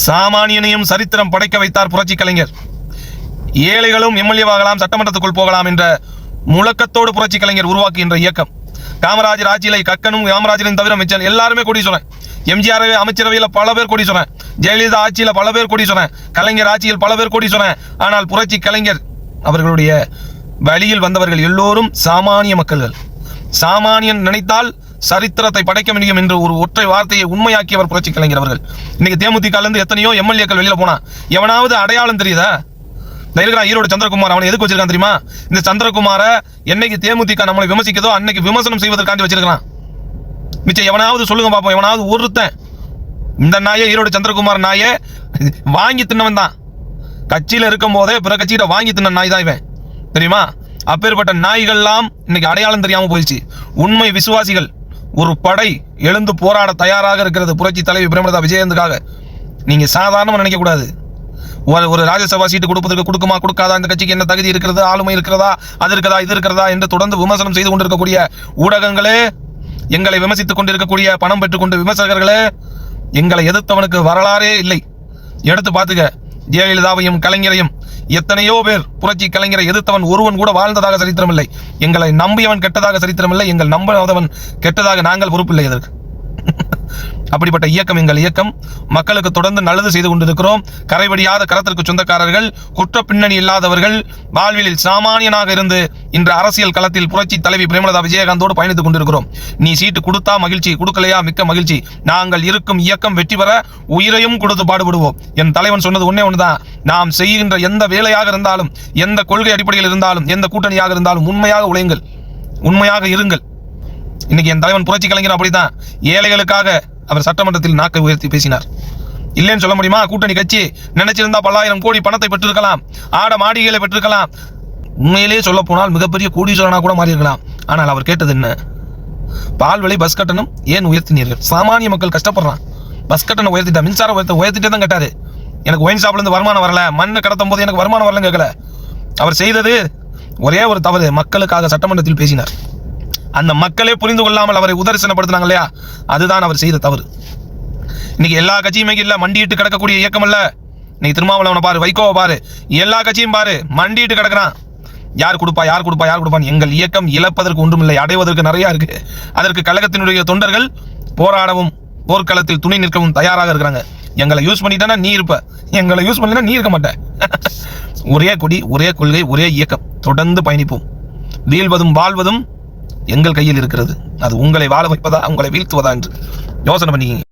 சாமானியனையும் சரித்திரம் படைக்க வைத்தார் புரட்சி கலைஞர். ஏழைகளும் எம்எல்ஏவாகலாம் சட்டமன்றத்துக்குள் போகலாம் என்ற முழக்கத்தோடு புரட்சி கலைஞர் உருவாக்குகின்ற இயக்கம். காமராஜர் ஆட்சியிலை கக்கனும் காமராஜரையும் தவிர மிச்சம் எல்லாருமே கோடீஸ்வரன் எம்ஜிஆர் அமைச்சரவையில் பல பேர் கோடீஸ்வரன் ஜெயலலிதா ஆட்சியில் பல பேர் கோடீஸ்வரன் கலைஞர் ஆட்சியில் பல பேர் கோடீஸ்வரன் ஆனால் புரட்சி கலைஞர் அவர்களுடைய வழியில் வந்தவர்கள் எல்லோரும் சாமானிய மக்கள்கள். சாமானியன் நினைத்தால் சரித்திரத்தை படைக்க முடியும் என்று ஒரு ஒற்றை வார்த்தையை உண்மையாக்கியவர் புரட்சி கலைஞர் அவர்கள். இன்னைக்கு தேமுதிக இருந்து எத்தனையோ எம்எல்ஏக்கள் வெளியில போனா எவனாவது அடையாளம் தெரியுதா? இந்த ஈரோடு சந்திரகுமார் அவனை எதுக்கு வச்சிருக்கான் தெரியுமா? இந்த சந்திரகுமார என்னைக்கு தேமுதிக நம்மளை விமர்சிக்கதோ அன்னைக்கு விமர்சனம் செய்வதற்காண்டி வச்சிருக்கான் மிச்சம் எவனாவது சொல்லுங்க பார்ப்போம் எவனாவது ஒருத்தன். இந்த நாயை ஈரோடு சந்திரகுமார் நாயை வாங்கி தின்னவன் தான். கட்சியில் இருக்கும் போதே பிற கட்சியிட வாங்கி தின்ன நாய் தான் இவன். தெரியுமா? அப்பேற்பட்ட நாய்கள்லாம் இன்னைக்கு அடையாளம் தெரியாமல் போயிடுச்சு. உண்மை விசுவாசிகள் ஒரு படை எழுந்து போராட தயாராக இருக்கிறது. புரட்சி தலைவி பிரேமலதா விஜயந்துக்காக. நீங்க சாதாரணமாக நினைக்கக்கூடாது ஒரு ஒரு ராஜ்யசபா சீட்டு கொடுப்பதற்கு கொடுக்குமா கொடுக்காதா? இந்த கட்சிக்கு என்ன தகுதி இருக்கிறது? ஆளுமை இருக்கிறதா? அது இருக்கிறதா? இது இருக்கிறதா? என்று தொடர்ந்து விமர்சனம் செய்து கொண்டிருக்கக்கூடிய ஊடகங்களே எங்களை விமர்சித்துக் கொண்டிருக்கக்கூடிய பணம் பெற்றுக்கொண்டு விமர்சகர்களே எங்களை எதிர்த்தவனுக்கு வரலாறே இல்லை. எடுத்து பார்த்துக்க. ஜெயலலிதாவையும் கலைஞரையும் எத்தனையோ பேர் புரட்சி கலைஞரை எதிர்த்தவன் ஒருவன் கூட வாழ்ந்ததாக சரித்திரமில்லை. எங்களை நம்பியவன் கெட்டதாக சரித்திரமில்லை. எங்கள் நம்பாதவன் கெட்டதாக நாங்கள் பொறுப்பில்லை அதற்கு அப்படிப்பட்ட இயக்கம் எங்கள் இயக்கம். மக்களுக்கு தொடர்ந்து நல்லது செய்து கொண்டிருக்கிறோம். கரைவடியாத கரத்திற்கு சொந்தக்காரர்கள் குற்ற பின்னணி இல்லாதவர்கள் வாழ்விலில் சாமானியனாக இருந்து இன்று அரசியல் களத்தில் புரட்சி தலைவி பிரேமலதா விஜயகாந்தோடு பயணித்துக் கொண்டிருக்கிறோம். நீ சீட்டு கொடுத்தா மகிழ்ச்சி கொடுக்கலையா? மிக்க மகிழ்ச்சி. நாங்கள் இருக்கும் இயக்கம் வெற்றி பெற உயிரையும் கொடுத்து பாடுபடுவோம். என் தலைவன் சொன்னது ஒன்னே ஒன்றுதான் நாம் செய்கின்ற எந்த வேலையாக இருந்தாலும் எந்த கொள்கை அடிப்படையில் இருந்தாலும் எந்த கூட்டணியாக இருந்தாலும் உண்மையாக உழையுங்கள். உண்மையாக இருங்கள். இன்னைக்கு என் தலைவன் புரட்சி கலைஞர் அப்படித்தான். ஏழைகளுக்காக அவர் சட்டமன்றத்தில் நாக்கை உயர்த்தி பேசினார். இல்லைன்னு சொல்ல முடியுமா? கூட்டணி கட்சி நினைச்சிருந்தா பல்லாயிரம் கோடி பணத்தை பெற்றிருக்கலாம். ஆட மாடிகளை பெற்றிருக்கலாம். உண்மையிலேயே சொல்ல போனால் மிகப்பெரிய கோடீஸ்வரனாக கூட மாறியிருக்கலாம். ஆனால் அவர் கேட்டது என்ன? பால் விலை பஸ் கட்டணம் ஏன் உயர்த்தினீர்கள்? சாமானிய மக்கள் கஷ்டப்படுறான். பஸ் கட்டணம் உயர்த்திட்டா மின்சாரம் உயர்த்த உயர்த்திட்டே தான் கேட்டாரு. எனக்கு ஒயின் ஷாப்ல இருந்து வருமானம் வரல. மண்ணை கடத்தும் போது எனக்கு வருமானம் வரலன்னு கேட்கல. அவர் செய்தது ஒரே ஒரு தவறு. மக்களுக்காக சட்டமன்றத்தில் பேசினார். அந்த மக்களே புரிந்து கொள்ளாமல் அவரை உதரிசனப்படுத்தினாங்க இல்லையா? அதுதான் அவர் செய்த தவறு. இன்னைக்கு எல்லா கட்சியுமே இல்லை மண்டியிட்டு கிடக்கக்கூடிய இயக்கம் அல்ல நீ திருமாவளவனை பாரு வைகோவை பாரு எல்லா கட்சியும் பாரு மண்டிட்டு கிடக்குறான். யார் கொடுப்பா யார் கொடுப்பா யார் கொடுப்பான் எங்கள் இயக்கம் இழப்பதற்கு ஒன்றுமில்லை அடைவதற்கு நிறைய இருக்கு. அதற்கு கழகத்தினுடைய தொண்டர்கள் போராடவும் போர்க்களத்தில் துணை நிற்கவும் தயாராக இருக்கிறாங்க. எங்களை யூஸ் பண்ணிட்டானா நீ இருப்ப. எங்களை யூஸ் பண்ணினா நீ இருக்க மாட்டேன் ஒரே கொடி ஒரே கொள்கை ஒரே இயக்கம். தொடர்ந்து பயணிப்போம். வீழ்வதும் வாழ்வதும் எங்கள் கையில் இருக்கிறது. அது உங்களை வாழ வைப்பதா உங்களை வீழ்த்துவதா என்று யோசனை பண்ணிக்கிங்க